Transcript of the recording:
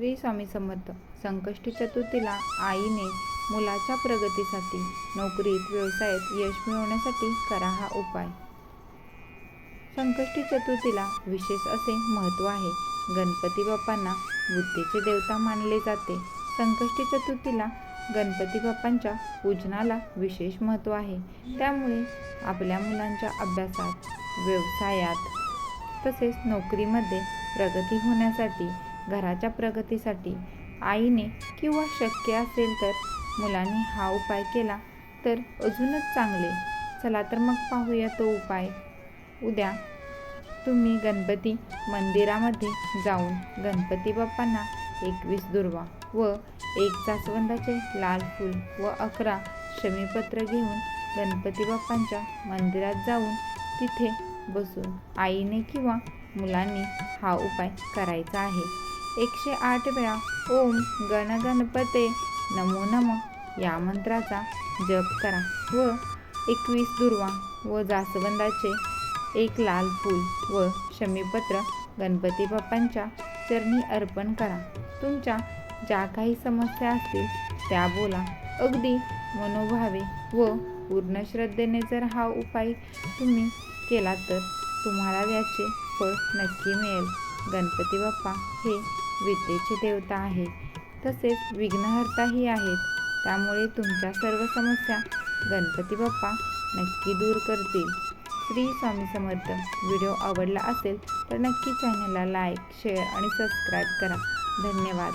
श्री स्वामी समर्थ. संकष्टी चतुर्थीला आईने मुलाच्या प्रगतीसाठी नोकरीत व्यवसायात यश मिळवण्यासाठी करा हा उपाय. संकष्टी चतुर्थीला विशेष असे महत्त्व आहे. गणपती बाप्पांना बुद्धीचे देवता मानले जाते. संकष्टी चतुर्थीला गणपती बाप्पांच्या पूजनाला विशेष महत्त्व आहे. त्यामुळे आपल्या मुलांच्या अभ्यासात व्यवसायात तसेच नोकरीमध्ये प्रगती होण्यासाठी घराच्या प्रगतीसाठी आईने किंवा शक्य असेल तर मुलांनी हा उपाय केला तर अजूनच चांगले. चला तर मग पाहूया तो उपाय. उद्या तुम्ही गणपती मंदिरामध्ये जाऊन गणपती बाप्पांना एकवीस दुर्वा व एक जास्वंदाचे लाल फूल व अकरा शमीपत्र घेऊन गणपती बाप्पांच्या मंदिरात जाऊन तिथे बसून आईने किंवा मुलांनी हा उपाय करायचा आहे. एकशे आठ वेळा ओम गणगणपते. नमो नम. या मंत्राचा जप करा व एकवीस दुर्वा व जास्वंदाचे एक लाल फूल व शमीपत्र गणपती बाप्पांच्या चरणी अर्पण करा. तुमच्या ज्या काही समस्या असतील त्या बोला. अगदी मनोभावे व पूर्ण श्रद्धेने जर हा उपाय तुम्ही केला तर तुम्हाला याचे फळ नक्की मिळेल. गणपती बाप्पा हे विद्येचे देवता आहेत. तसेच विघ्नहर्ताही आहेत. त्यामुळे तुमच्या सर्व समस्या गणपती बाप्पा नक्की दूर करतील. श्री स्वामी समर्थ व्हिडिओ आवडला असेल तर नक्की चॅनलला लाईक शेअर आणि सबस्क्राईब करा. धन्यवाद.